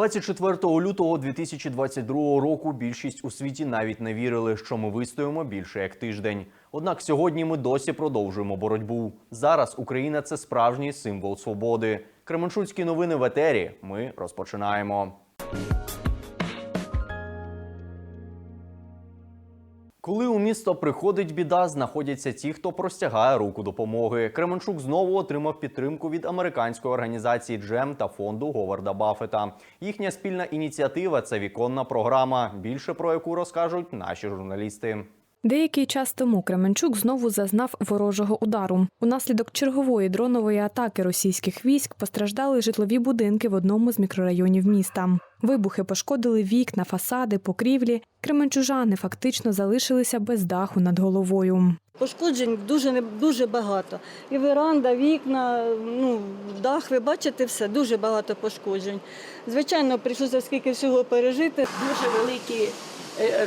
24 лютого 2022 року більшість у світі навіть не вірили, що ми вистоїмо більше як тиждень. Однак сьогодні ми досі продовжуємо боротьбу. Зараз Україна це справжній символ свободи. Кременчуцькі новини в етері. Ми розпочинаємо. Коли у місто приходить біда, знаходяться ті, хто простягає руку допомоги. Кременчук знову отримав підтримку від американської організації Джем та фонду Говарда Баффета. Їхня спільна ініціатива це віконна програма, більше про яку розкажуть наші журналісти. Деякий час тому Кременчук знову зазнав ворожого удару. Унаслідок чергової дронової атаки російських військ постраждали житлові будинки в одному з мікрорайонів міста. Вибухи пошкодили вікна, фасади, покрівлі. Кременчужани фактично залишилися без даху над головою. Пошкоджень дуже не дуже багато. І веранда, вікна, ну дах. Ви бачите все, дуже багато пошкоджень. Звичайно, прийшлося скільки всього пережити. дуже великі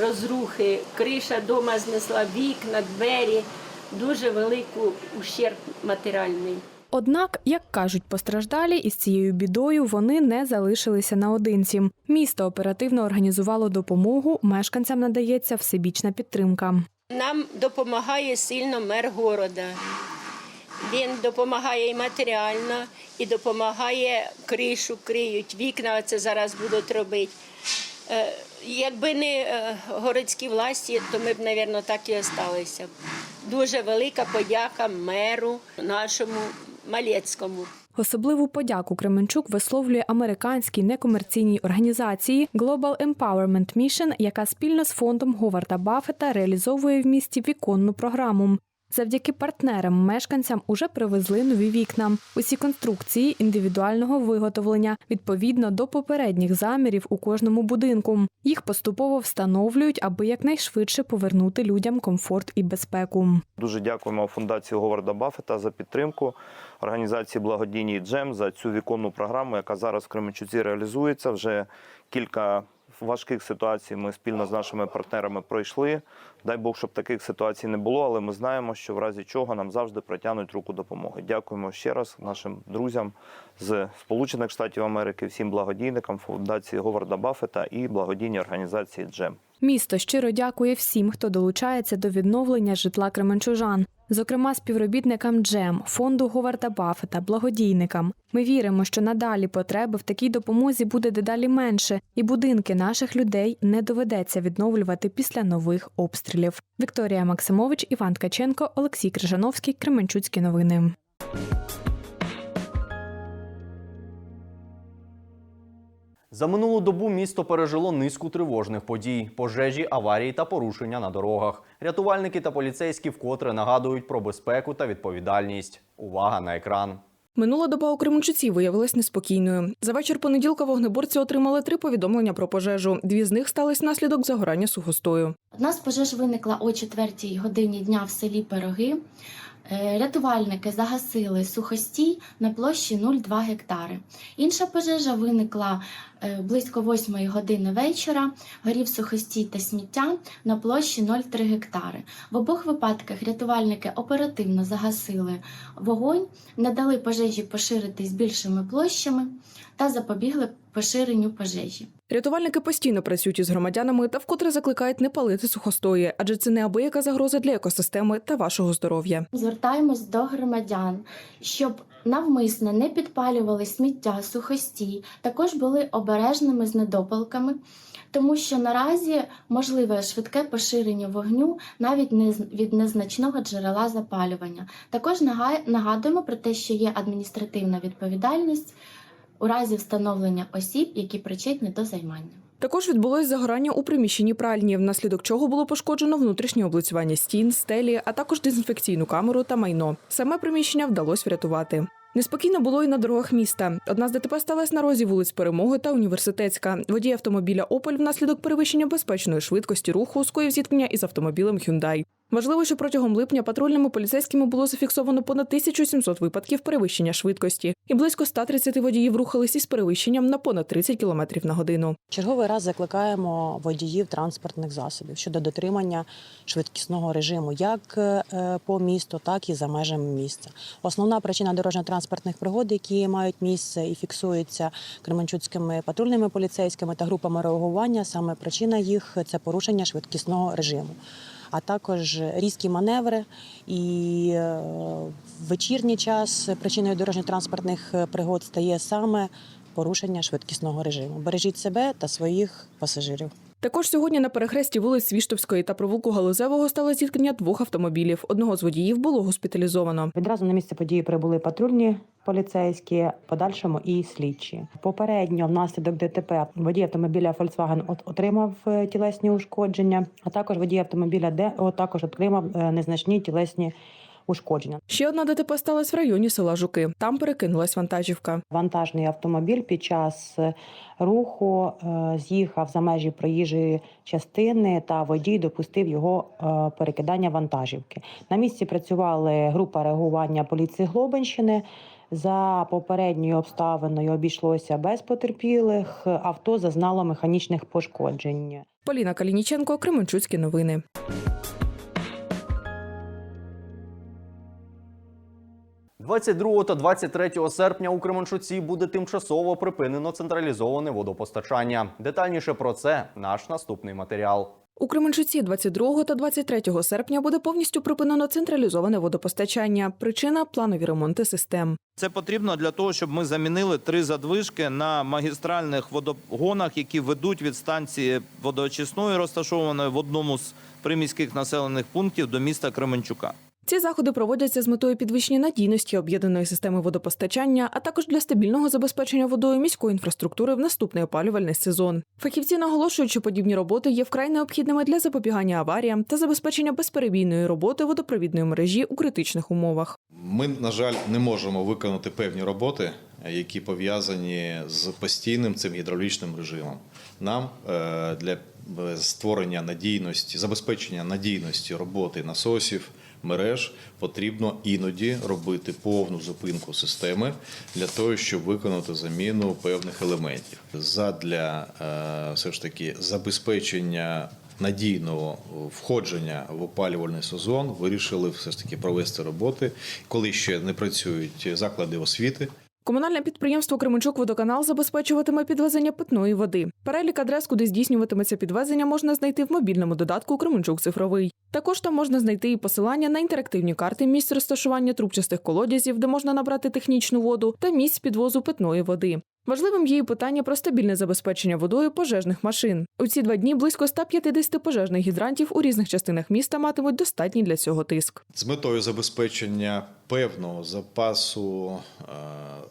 розрухи. Криша дома знесла вікна, двері, дуже велику ущерб матеріальний. Однак, як кажуть постраждалі, із цією бідою вони не залишилися наодинці. Місто оперативно організувало допомогу. Мешканцям надається всебічна підтримка. Нам допомагає сильно мер города. Він допомагає і матеріально, і допомагає кришу, криють, вікна це зараз будуть робити. Якби не е, городські власті, то ми б, мабуть, так і залишилися. Дуже велика подяка меру нашому Малецькому. Особливу подяку Кременчук висловлює американській некомерційній організації Global Empowerment Mission, яка спільно з фондом Говарда Баффета реалізовує в місті віконну програму. Завдяки партнерам мешканцям уже привезли нові вікна. Усі конструкції індивідуального виготовлення відповідно до попередніх замірів у кожному будинку. Їх поступово встановлюють, аби якнайшвидше повернути людям комфорт і безпеку. Дуже дякуємо фундації Говарда Баффета за підтримку організації благодійній Джем за цю віконну програму, яка зараз в Кременчуці реалізується. Вже кілька важких ситуацій ми спільно з нашими партнерами пройшли. Дай Бог, щоб таких ситуацій не було, але ми знаємо, що в разі чого нам завжди протягнуть руку допомоги. Дякуємо ще раз нашим друзям з Сполучених Штатів Америки, всім благодійникам фундації Говарда Баффета і благодійній організації Джем. Місто щиро дякує всім, хто долучається до відновлення житла кременчужан, зокрема співробітникам Джем, фонду Говарда Баффета, благодійникам. Ми віримо, що надалі потреби в такій допомозі буде дедалі менше, і будинки наших людей не доведеться відновлювати після нових обстрілів. Вікторія Максимович, Іван Ткаченко, Олексій Крижановський, Кременчуцькі новини. За минулу добу місто пережило низку тривожних подій: пожежі, аварії та порушення на дорогах. Рятувальники та поліцейські вкотре нагадують про безпеку та відповідальність. Увага на екран. Минула доба у Кременчуці виявилась неспокійною. За вечір понеділка вогнеборці отримали три повідомлення про пожежу. Дві з них стались наслідок загорання сухостою. Одна з пожеж виникла о 4 годині дня в селі Пироги. Е, Рятувальники загасили сухостій на площі 0,2 гектари. Інша пожежа виникла е, близько 8 години вечора. Горів сухостій та сміття на площі 0,3 гектари. В обох випадках рятувальники оперативно загасили вогонь, не дали пожежі поширитись більшими площами та запобігли поширенню пожежі. Рятувальники постійно працюють із громадянами та вкотре закликають не палити сухостої, адже це неабияка загроза для екосистеми та вашого здоров'я. Звертаємось до громадян, щоб навмисно не підпалювали сміття, сухостій, також були обережними з недопалками, тому що наразі можливе швидке поширення вогню навіть не від незначного джерела запалювання. Також нага- нагадуємо про те, що є адміністративна відповідальність у разі встановлення осіб, які причетні до займання. Також відбулось загорання у приміщенні пральні, внаслідок чого було пошкоджено внутрішнє облицювання стін, стелі, а також дезінфекційну камеру та майно. Саме приміщення вдалося врятувати. Неспокійно було і на дорогах міста. Одна з ДТП сталася на розі вулиць Перемоги та Університетська. Водій автомобіля Опель внаслідок перевищення безпечної швидкості руху скоїв зіткнення із автомобілем Hyundai. Важливо, що протягом липня патрульними поліцейськими було зафіксовано понад 1700 випадків перевищення швидкості, і близько 130 водіїв рухались із перевищенням на понад 30 км на годину. Черговий раз закликаємо водіїв транспортних засобів щодо дотримання швидкісного режиму як е, по місту, так і за межами міста. Основна причина дорожньо-транспортних пригод, які мають місце і фіксуються кременчуцькими патрульними поліцейськими та групами реагування, саме причина їх це порушення швидкісного режиму. А також різкі маневри і е, в вечірній час причиною дорожньо-транспортних пригод стає саме порушення швидкісного режиму. Бережіть себе та своїх пасажирів. Також сьогодні на перехресті вулиць Свіштовської та провулку Галузевого стало зіткнення двох автомобілів. Одного з водіїв було госпіталізовано. Відразу на місце події прибули патрульні поліцейські, подальшому і слідчі. Попередньо внаслідок ДТП водій автомобіля Volkswagen от- отримав е, тілесні ушкодження, а також водій автомобіля Д також отримав е, незначні тілесні ушкодження. Ще одна ДТП сталася в районі села Жуки. Там перекинулась вантажівка. Вантажний автомобіль під час е, руху е, з'їхав за межі проїжджої частини, та водій допустив його е, перекидання вантажівки. На місці працювали група реагування поліції Глобинщини. За попередньою обставиною обійшлося без потерпілих. Авто зазнало механічних пошкоджень. Поліна Калініченко, Кременчуцькі новини. – 22 та 23 серпня у Кременчуці буде тимчасово припинено централізоване водопостачання. Детальніше про це наш наступний матеріал. У Кременчуці 22 та 23 серпня буде повністю припинено централізоване водопостачання. Причина планові ремонти систем. Це потрібно для того, щоб ми замінили три задвижки на магістральних водогонах, які ведуть від станції водоочисної, розташованої в одному з приміських населених пунктів до міста Кременчука. Ці заходи проводяться з метою підвищення надійності об'єднаної системи водопостачання, а також для стабільного забезпечення водою міської інфраструктури в наступний опалювальний сезон. Фахівці наголошують, що подібні роботи є вкрай необхідними для запобігання аваріям та забезпечення безперебійної роботи водопровідної мережі у критичних умовах. Ми, на жаль, не можемо виконати певні роботи, які пов'язані з постійним цим гідравлічним режимом. Нам е, для е, створення надійності, забезпечення надійності роботи насосів, мереж потрібно іноді робити повну зупинку системи для того, щоб виконати заміну певних елементів. Задля е, все ж таки забезпечення надійного входження в опалювальний сезон вирішили все ж таки провести роботи, коли ще не працюють заклади освіти. Комунальне підприємство Кременчук водоканал забезпечуватиме підвезення питної води. Перелік адрес, куди здійснюватиметься підвезення, можна знайти в мобільному додатку Кременчук цифровий. Також там можна знайти і посилання на інтерактивні карти місць розташування трубчастих колодязів, де можна набрати технічну воду, та місць підвозу питної води. Важливим є і питання про стабільне забезпечення водою пожежних машин. У ці два дні близько 150 пожежних гідрантів у різних частинах міста матимуть достатній для цього тиск. З метою забезпечення певного запасу е,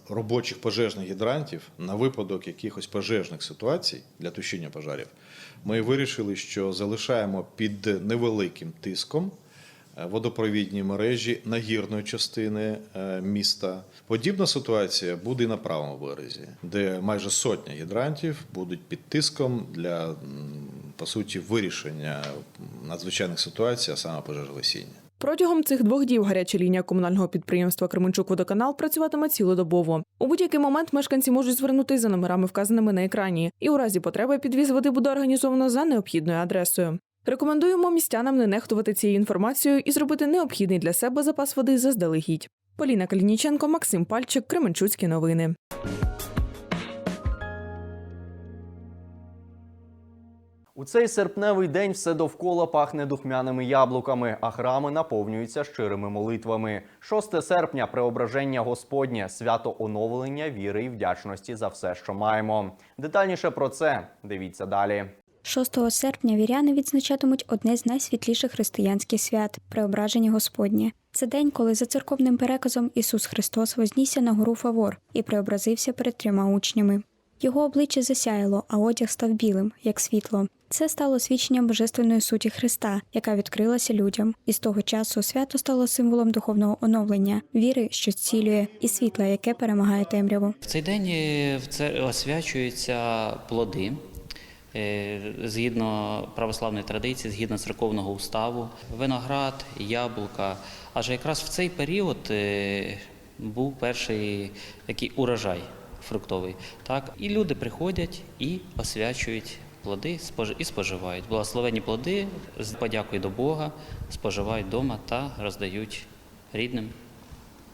робочих пожежних гідрантів на випадок якихось пожежних ситуацій для тушіння пожарів, ми вирішили, що залишаємо під невеликим тиском водопровідні мережі нагірної частини е, міста. Подібна ситуація буде і на правому березі, де майже сотня гідрантів будуть під тиском для по суті вирішення надзвичайних ситуацій, а саме пожежогасіння. Протягом цих двох діб гаряча лінія комунального підприємства Кременчук Водоканал працюватиме цілодобово. У будь-який момент мешканці можуть звернутися за номерами, вказаними на екрані, і у разі потреби підвіз води буде організовано за необхідною адресою. Рекомендуємо містянам не нехтувати цією інформацією і зробити необхідний для себе запас води заздалегідь. Поліна Калініченко, Максим Пальчик, Кременчуцькі новини. У цей серпневий день все довкола пахне духмяними яблуками, а храми наповнюються щирими молитвами. 6 серпня преображення Господнє, свято оновлення віри і вдячності за все, що маємо. Детальніше про це дивіться далі. 6 серпня віряни відзначатимуть одне з найсвітліших християнських свят преображення Господнє. Це день, коли за церковним переказом Ісус Христос вознісся на гору Фавор і преобразився перед трьома учнями. Його обличчя засяяло, а одяг став білим, як світло. Це стало свідченням божественної суті Христа, яка відкрилася людям. І з того часу свято стало символом духовного оновлення, віри, що зцілює, і світла, яке перемагає темряву. В цей день е, в це освячуються плоди, згідно православної традиції, згідно церковного уставу, виноград, яблука. Адже якраз в цей період е, був перший такий урожай фруктовий. Так? І люди приходять і освячують плоди і споживають. Благословені плоди з подякою до Бога споживають вдома та роздають рідним,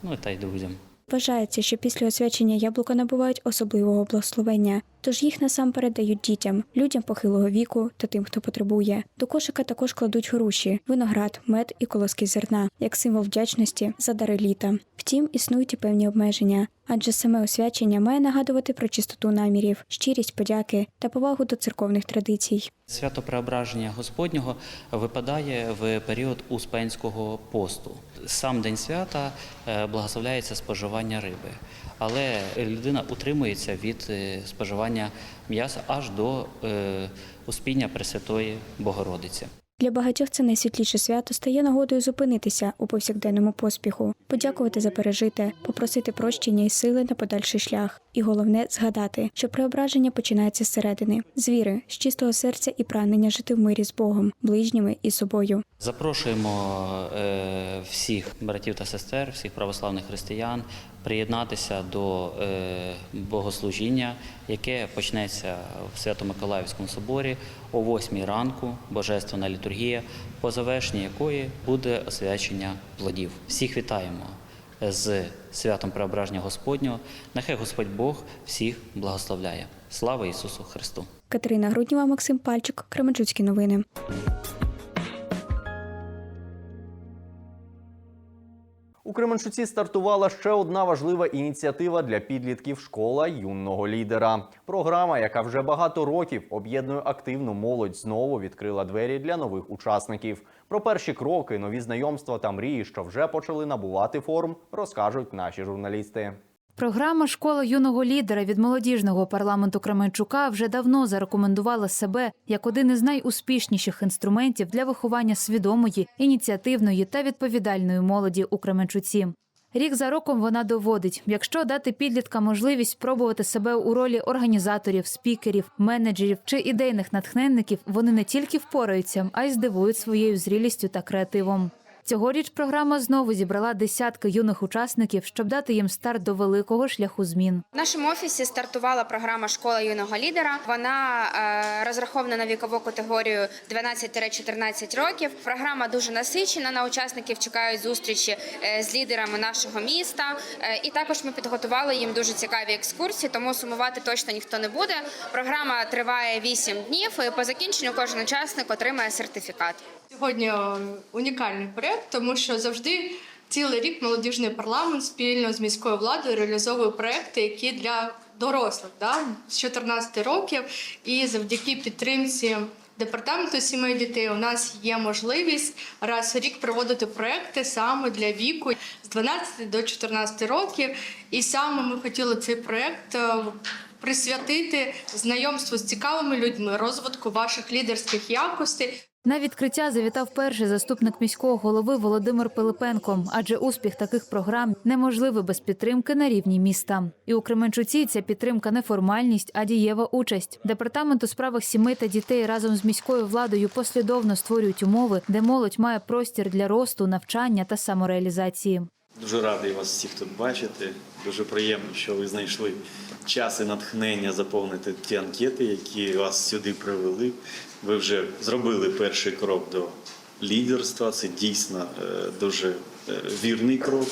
ну та й друзям. Вважається, що після освячення яблука набувають особливого благословення, тож їх насамперед дають дітям, людям похилого віку та тим, хто потребує. До кошика також кладуть груші, виноград, мед і колоски зерна, як символ вдячності за дари літа. Втім, існують і певні обмеження, адже саме освячення має нагадувати про чистоту намірів, щирість подяки та повагу до церковних традицій. Свято Преображення Господнього випадає в період Успенського посту. Сам день свята е, благословляється споживання риби, але людина утримується від е, споживання м'яса аж до е, успіння Пресвятої Богородиці. Для багатьох це найсвітліше свято стає нагодою зупинитися у повсякденному поспіху, подякувати за пережите, попросити прощення і сили на подальший шлях. І головне згадати, що преображення починається зсередини, з віри, з чистого серця і прагнення жити в мирі з Богом, ближніми і собою. Запрошуємо е, всіх братів та сестер, всіх православних християн приєднатися до е, богослужіння, яке почнеться в Свято-Миколаївському соборі о 8 ранку, божественна літургія, по завершенні якої буде освячення плодів. Всіх вітаємо з святом Преображення Господнього. Нехай Господь Бог всіх благословляє. Слава Ісусу Христу! Катерина Грудніва, Максим Пальчик, Кременчуцькі новини. У Кременчуці стартувала ще одна важлива ініціатива для підлітків школа юного лідера. Програма, яка вже багато років об'єднує активну молодь, знову відкрила двері для нових учасників. Про перші кроки, нові знайомства та мрії, що вже почали набувати форм, розкажуть наші журналісти. Програма Школа юного лідера від молодіжного парламенту Кременчука вже давно зарекомендувала себе як один із найуспішніших інструментів для виховання свідомої, ініціативної та відповідальної молоді у Кременчуці. Рік за роком вона доводить, якщо дати підліткам можливість спробувати себе у ролі організаторів, спікерів, менеджерів чи ідейних натхненників, вони не тільки впораються, а й здивують своєю зрілістю та креативом. Цьогоріч програма знову зібрала десятки юних учасників, щоб дати їм старт до великого шляху змін. В нашому офісі стартувала програма Школа юного лідера. Вона е, розрахована на вікову категорію 12-14 років. Програма дуже насичена. На учасників чекають зустрічі е, з лідерами нашого міста. Е, і також ми підготували їм дуже цікаві екскурсії, тому сумувати точно ніхто не буде. Програма триває 8 днів. і По закінченню кожен учасник отримає сертифікат. Сьогодні е, унікальний проєкт, тому що завжди цілий рік молодіжний парламент спільно з міською владою реалізовує проекти, які для дорослих да, з 14 років. І завдяки підтримці департаменту сімей дітей у нас є можливість раз у рік проводити проекти саме для віку з 12 до 14 років. І саме ми хотіли цей проект. е, Присвятити знайомству з цікавими людьми, розвитку ваших лідерських якостей. На відкриття завітав перший заступник міського голови Володимир Пилипенко, адже успіх таких програм неможливий без підтримки на рівні міста. І у Кременчуці ця підтримка не формальність, а дієва участь. Департамент у справах сімей та дітей разом з міською владою послідовно створюють умови, де молодь має простір для росту, навчання та самореалізації. Дуже радий вас всіх тут бачити. Дуже приємно, що ви знайшли час і натхнення заповнити ті анкети, які вас сюди привели. Ви вже зробили перший крок до лідерства. Це дійсно е, дуже е, вірний крок,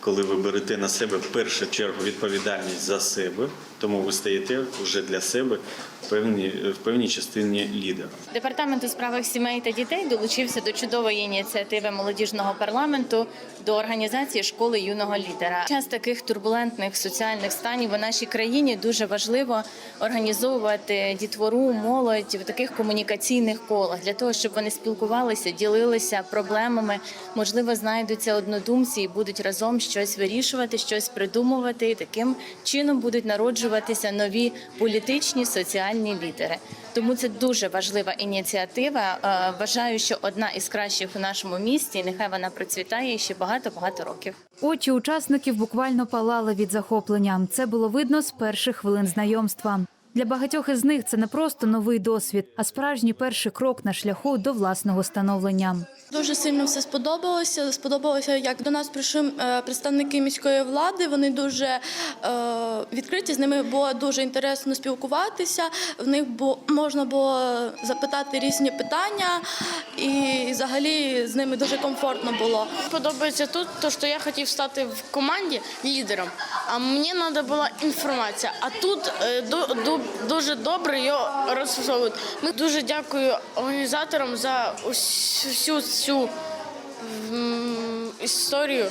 коли ви берете на себе в першу чергу відповідальність за себе, тому ви стаєте вже для себе в певній, в певній частині лідера. Департамент у справах сімей та дітей долучився до чудової ініціативи молодіжного парламенту до організації школи юного лідера. Час таких турбулентних соціальних станів у нашій країні дуже важливо організовувати дітвору, молодь в таких комунікаційних колах для того, щоб вони спілкувалися, ділилися проблемами. Можливо, знайдуться однодумці і будуть разом щось вирішувати, щось придумувати. І таким чином будуть народжуватися нові політичні соціальні лідери. Тому це дуже важлива ініціатива. Е, Вважаю, що одна із кращих у нашому місті. Нехай вона процвітає ще багато багато років. Очі учасників буквально палали від захоплення. Це було видно з перших хвилин знайомства. Для багатьох із них це не просто новий досвід, а справжній перший крок на шляху до власного становлення. Дуже сильно все сподобалося. Сподобалося, як до нас прийшли е, представники міської влади. Вони дуже е, відкриті. З ними було дуже інтересно спілкуватися. В них бу- можна було запитати різні питання, і взагалі з ними дуже комфортно було. Подобається тут, то що я хотів стати в команді лідером, а мені треба була інформація. А тут е, ду- ду- дуже добре її розфасовують. Ми дуже дякую організаторам за всю цю історію.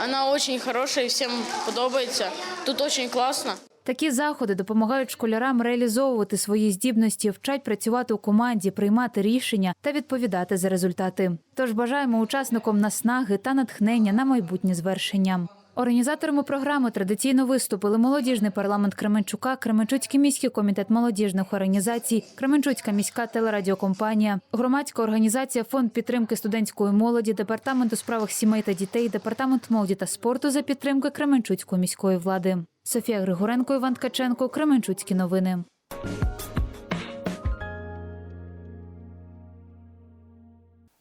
Вона дуже хороша і всім подобається. Тут дуже класно. Такі заходи допомагають школярам реалізовувати свої здібності, вчать працювати у команді, приймати рішення та відповідати за результати. Тож бажаємо учасникам наснаги та натхнення на майбутнє звершення. Організаторами програми традиційно виступили молодіжний парламент Кременчука, Кременчуцький міський комітет молодіжних організацій, Кременчуцька міська телерадіокомпанія, громадська організація Фонд підтримки студентської молоді, департамент у справах сімей та дітей, департамент молоді та спорту за підтримки Кременчуцької міської влади. Софія Григоренко, Іван Ткаченко, Кременчуцькі новини.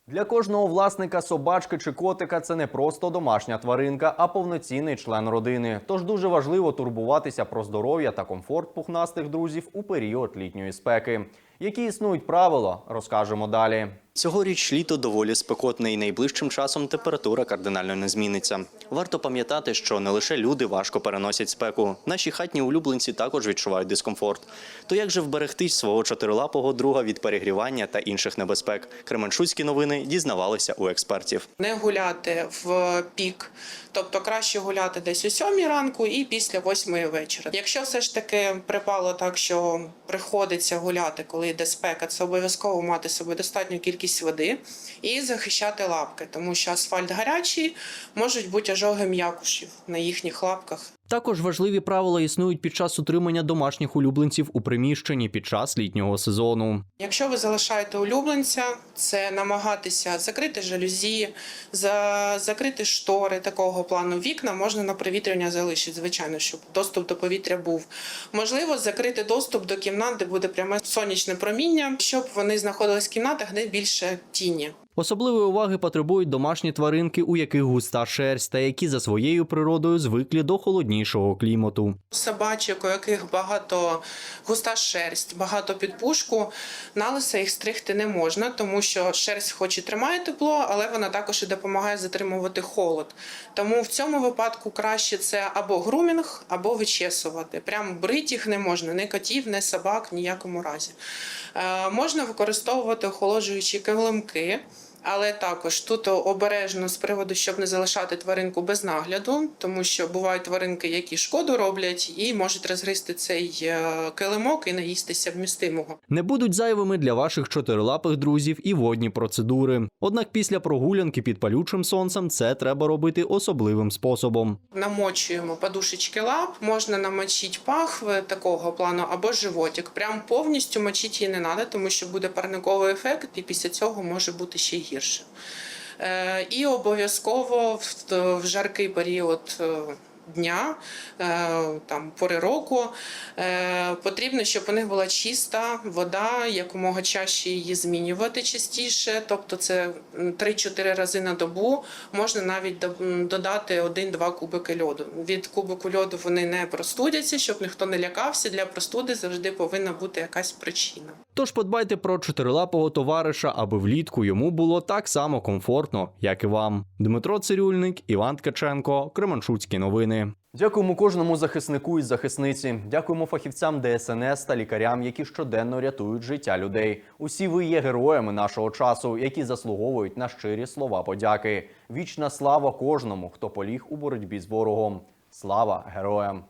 Для кожного власника собачки чи котика це не просто домашня тваринка, а повноцінний член родини. Тож дуже важливо турбуватися про здоров'я та комфорт пухнастих друзів у період літньої спеки. Які існують правила, розкажемо далі. Цьогоріч літо доволі спекотне і найближчим часом температура кардинально не зміниться. Варто пам'ятати, що не лише люди важко переносять спеку. Наші хатні улюбленці також відчувають дискомфорт. То як же вберегти свого чотирилапого друга від перегрівання та інших небезпек? Кременчуцькі новини дізнавалися у експертів. не гуляти в пік, тобто краще гуляти десь о сьомій ранку і після восьмої вечора. Якщо все ж таки припало так, що приходиться гуляти, коли йде спека, це обов'язково мати з собою достатню кількість води і захищати лапки, тому що асфальт гарячий, можуть бути ожоги м'якушів на їхніх лапках. Також важливі правила існують під час утримання домашніх улюбленців у приміщенні під час літнього сезону. Якщо ви залишаєте улюбленця, це намагатися закрити жалюзі, за, закрити штори такого плану. Вікна можна на провітряння залишити, звичайно, щоб доступ до повітря був. Можливо, закрити доступ до кімнат, де буде пряме сонячне проміння, щоб вони знаходились в кімнатах, де більше тіні. Особливої уваги потребують домашні тваринки, у яких густа шерсть та які за своєю природою звиклі до холоднішого клімату. Собачок, у яких багато густа шерсть, багато підпушку, на лиса їх стригти не можна, тому що шерсть хоч і тримає тепло, але вона також і допомагає затримувати холод. Тому в цьому випадку краще це або грумінг, або вичесувати. Прям брити їх не можна, ні котів, ні собак, ніякому разі. Е, можна використовувати охолоджуючі килимки. Але також тут обережно з приводу, щоб не залишати тваринку без нагляду, тому що бувають тваринки, які шкоду роблять, і можуть розгризти цей е, килимок і наїстися вмістимого. Не будуть зайвими для ваших чотирилапих друзів і водні процедури. Однак після прогулянки під палючим сонцем це треба робити особливим способом. Намочуємо подушечки лап, можна намочити пахви такого плану або животик. Прям повністю мочити її не треба, тому що буде парниковий ефект, і після цього може бути ще й гірше. Е, І обов'язково в, в жаркий період. Дня е, там пори року е, потрібно, щоб у них була чиста вода, якомога чаще її змінювати частіше. Тобто це м, 3-4 рази на добу. Можна навіть додати 1-2 кубики льоду. Від кубику льоду вони не простудяться, щоб ніхто не лякався. Для простуди завжди повинна бути якась причина. Тож подбайте про чотирилапого товариша, аби влітку йому було так само комфортно, як і вам. Дмитро Цирюльник, Іван Ткаченко, Кременчуцькі новини. Дякуємо кожному захиснику і захисниці. Дякуємо фахівцям ДСНС та лікарям, які щоденно рятують життя людей. Усі ви є героями нашого часу, які заслуговують на щирі слова подяки. Вічна слава кожному, хто поліг у боротьбі з ворогом. Слава героям!